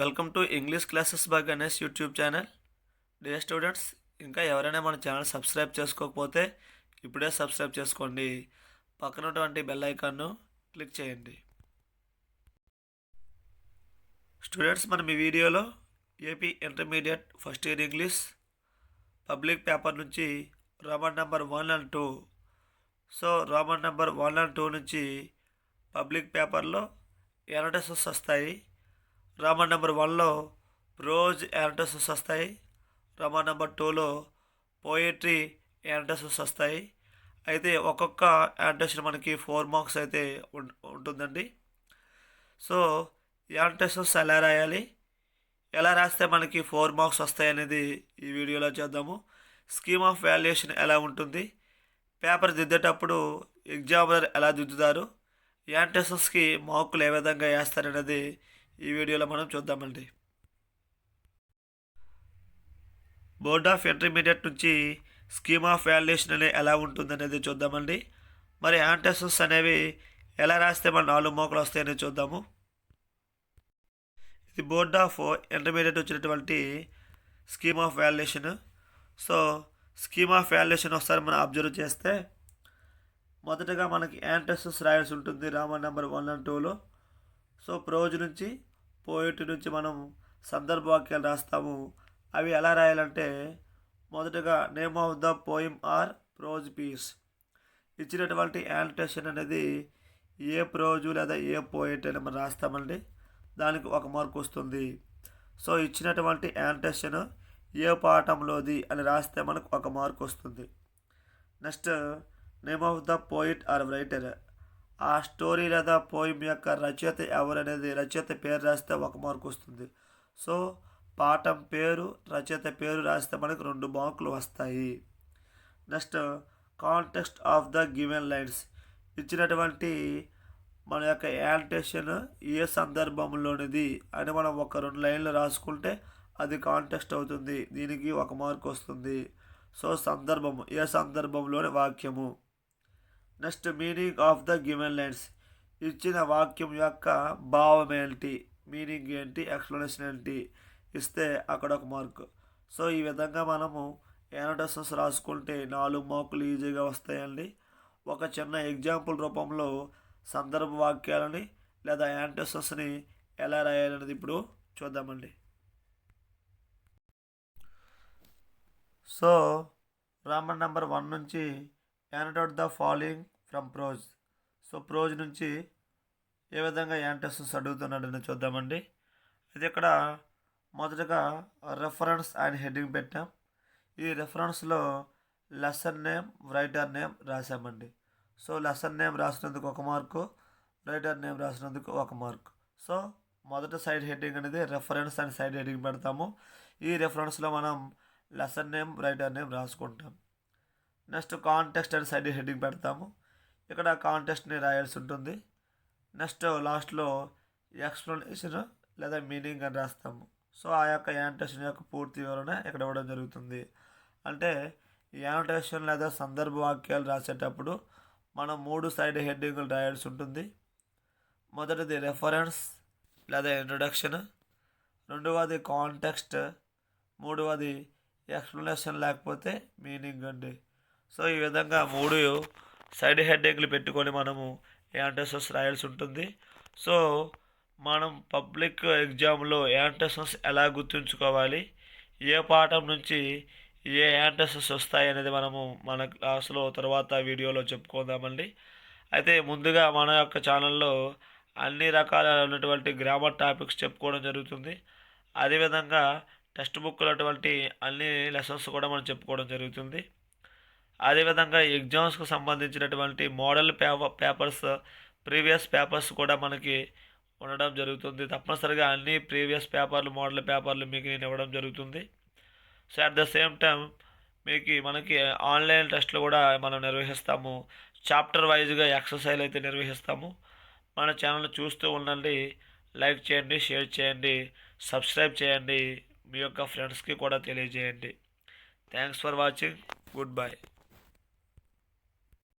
Welcome to English classes by Ganesh YouTube channel. Dear students ఇంకా ఎవరైనా మన channel subscribe చేసుకోకపోతే ఇప్పుడే సబ్స్క్రైబ్ చేసుకోండి. పక్కనటువంటి బెల్ ఐకాన్ను క్లిక్ చేయండి. స్టూడెంట్స్ మనం ఈ వీడియోలో AP intermediate first year English public paper నుంచి roman number one and two so roman number one and two నుంచి పబ్లిక్ పేపర్లో ఎనటెసెస్ వస్తాయి. రామా నెంబర్ వన్లో ప్రోజ్ యాంటసెస్ వస్తాయి. రామా నెంబర్ టూలో పోయిట్రీ యాంటసెస్ వస్తాయి. అయితే ఒక్కొక్క యాంటెషన్ మనకి ఫోర్ మార్క్స్ అయితే ఉంటుందండి. సో యాంటెసెస్ ఎలా రాయాలి? ఎలా రాస్తే మనకి ఫోర్ మార్క్స్ వస్తాయి అనేది ఈ వీడియోలో చేద్దాము. స్కీమ్ ఆఫ్ వాల్యుయేషన్ ఎలా ఉంటుంది? పేపర్ దిద్దేటప్పుడు ఎగ్జామినర్ ఎలా దిద్దుతారు? యాంటెసెస్కి మార్కులు ఏ విధంగా వేస్తారనేది ఈ వీడియోలో మనం చూద్దామండి. బోర్డ్ ఆఫ్ ఇంటర్మీడియట్ నుంచి స్కీమ్ ఆఫ్ వాల్యుయేషన్ అనేది ఎలా ఉంటుందనేది చూద్దామండి. మరి యాంటెసెస్ అనేవి ఎలా రాస్తే మన నాలుగు మోకలు వస్తాయనేది చూద్దాము. ఇది బోర్డ్ ఆఫ్ ఇంటర్మీడియట్ వచ్చినటువంటి scheme of valuation. So scheme of valuation ఒకసారి మనం అబ్జర్వ్ చేస్తే మొదటగా మనకి యాంటెసెస్ రాయాల్సి ఉంటుంది. రామన్ నెంబర్ వన్ అండ్ టూలో. సో ప్రోజ్ నుంచి పోయిట్ నుంచి మనం సందర్భవాక్యాలు రాస్తాము. అవి ఎలా రాయాలంటే మొదటగా name of the poem or prose piece ఇచ్చినటువంటి యాన్టేషన్ అనేది ఏ ప్రోజు లేదా ఏ పోయిట్ అని మనం రాస్తామండి. దానికి ఒక మార్క్ వస్తుంది. సో ఇచ్చినటువంటి యాన్టేషన్ ఏ పాఠంలోది అని రాస్తే మనకు ఒక మార్క్ వస్తుంది. Next name of the poet or writer ఆ స్టోరీ లేదా పోయిమ్ యొక్క రచయిత ఎవరు అనేది రచయిత పేరు రాస్తే ఒక మార్క్ వస్తుంది. సో పాఠం పేరు రచయిత పేరు రాస్తే మనకు రెండు మార్కులు వస్తాయి. Next context of the given lines. ఇచ్చినటువంటి మన యొక్క యాంటేషన్ ఏ సందర్భంలోనిది అని మనం ఒక రెండు లైన్లు రాసుకుంటే అది కాంటెక్స్ట్ అవుతుంది. దీనికి ఒక మార్క్ వస్తుంది. సో సందర్భము ఏ సందర్భంలోని వాక్యము. Next meaning of the given lines. ఇచ్చిన వాక్యం యొక్క భావం ఏంటి? మీనింగ్ ఏంటి? ఎక్స్ప్లెనేషన్ ఏంటి? ఇస్తే అక్కడ ఒక మార్క్. సో ఈ విధంగా మనము యానోటేషన్స్ రాసుకుంటే నాలుగు మార్కులు ఈజీగా వస్తాయండి. ఒక చిన్న ఎగ్జాంపుల్ రూపంలో సందర్భ వాక్యాలని లేదా యాంటోసస్ని ఎలా రాయాలనేది ఇప్పుడు చూద్దామండి. సో రామన్ నెంబర్ వన్ నుంచి annotate the following from prose so prose నుంచి ఏ విధంగా యాంటెసెస్ అడుగుతున్నాడని చూద్దామండి. అయితే ఇక్కడ మొదటగా రెఫరెన్స్ అండ్ హెడ్డింగ్ పెట్టాం. ఈ రెఫరెన్స్లో లెసన్ నేమ్ రైటర్ నేమ్ రాసామండి సో లెసన్ నేమ్ రాసినందుకు ఒక మార్కు రైటర్ నేమ్ రాసినందుకు ఒక మార్క్ సో మొదట సైడ్ హెడ్డింగ్ అనేది రెఫరెన్స్ అండ్ సైడ్ హెడ్డింగ్ పెడతాము. ఈ రెఫరెన్స్లో మనం లెసన్ నేమ్ రైటర్ నేమ్ రాసుకుంటాం. Next context and side heading పెడతాము. ఇక్కడ కాంటెస్ట్ని రాయాల్సి ఉంటుంది. నెక్స్ట్ లాస్ట్లో ఎక్స్ప్లెనేషన్ లేదా మీనింగ్ అని రాస్తాము. సో ఆ యొక్క యాంటేషన్ యొక్క పూర్తి వివరణ ఇక్కడ ఇవ్వడం జరుగుతుంది. అంటే యాంటేషన్ లేదా సందర్భ వాక్యాలు రాసేటప్పుడు మనం మూడు సైడ్ హెడ్డింగ్లు రాయాల్సి ఉంటుంది. మొదటిది రెఫరెన్స్ లేదా ఇంట్రొడక్షన్ రెండవది కాంటెక్స్ట్ మూడవది ఎక్స్ప్లెనేషన్ లేకపోతే మీనింగ్ అండి. సో ఈ విధంగా మూడు సైడ్ హెడ్డింగ్లు పెట్టుకొని మనము యాంటెసస్ రాయాల్సి ఉంటుంది. సో మనం పబ్లిక్ ఎగ్జామ్లో యాంటెసస్ ఎలా గుర్తుంచుకోవాలి? ఏ పాఠం నుంచి ఏ యాంటెసస్ వస్తాయి అనేది మనము మన క్లాస్లో తర్వాత వీడియోలో చెప్పుకుందామండి. అయితే ముందుగా మన యొక్క ఛానల్లో అన్ని రకాల ఉన్నటువంటి గ్రామర్ టాపిక్స్ చెప్పుకోవడం జరుగుతుంది. అదేవిధంగా టెక్స్ట్ బుక్లు అటువంటి అన్ని లెసన్స్ కూడా మనం చెప్పుకోవడం జరుగుతుంది. అదేవిధంగా ఎగ్జామ్స్కి సంబంధించినటువంటి model paper papers previous papers కూడా మనకి ఉండడం జరుగుతుంది. తప్పనిసరిగా అన్ని ప్రీవియస్ పేపర్లు మోడల్ పేపర్లు మీకు నేను ఇవ్వడం జరుగుతుంది. So at the same time మీకు మనకి ఆన్లైన్ టెస్ట్లు కూడా మనం నిర్వహిస్తాము. చాప్టర్ వైజ్గా ఎక్సర్సైజ్ అయితే నిర్వహిస్తాము. మన ఛానల్ చూస్తూ ఉండండి. లైక్ చేయండి షేర్ చేయండి సబ్స్క్రైబ్ చేయండి. మీ యొక్క ఫ్రెండ్స్కి కూడా తెలియజేయండి. Thanks for watching. Good bye.